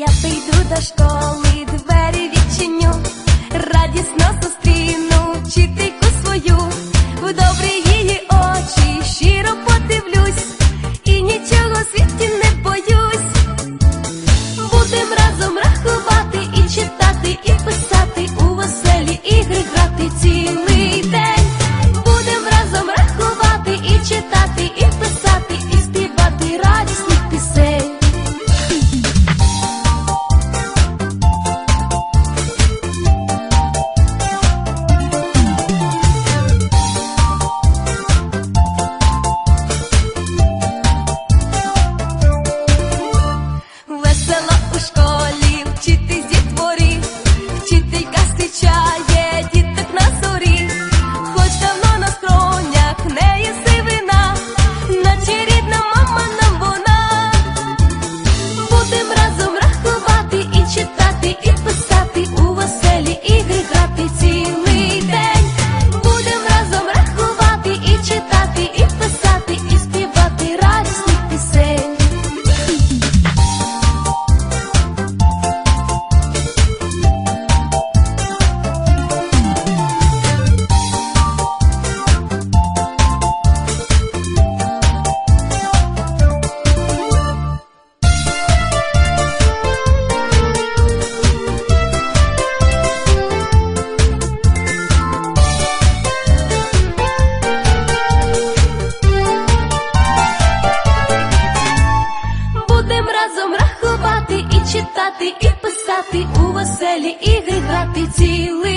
Я прийду до школи, двері відчиню радісно. читати і писати у веселі ігри грати цілий.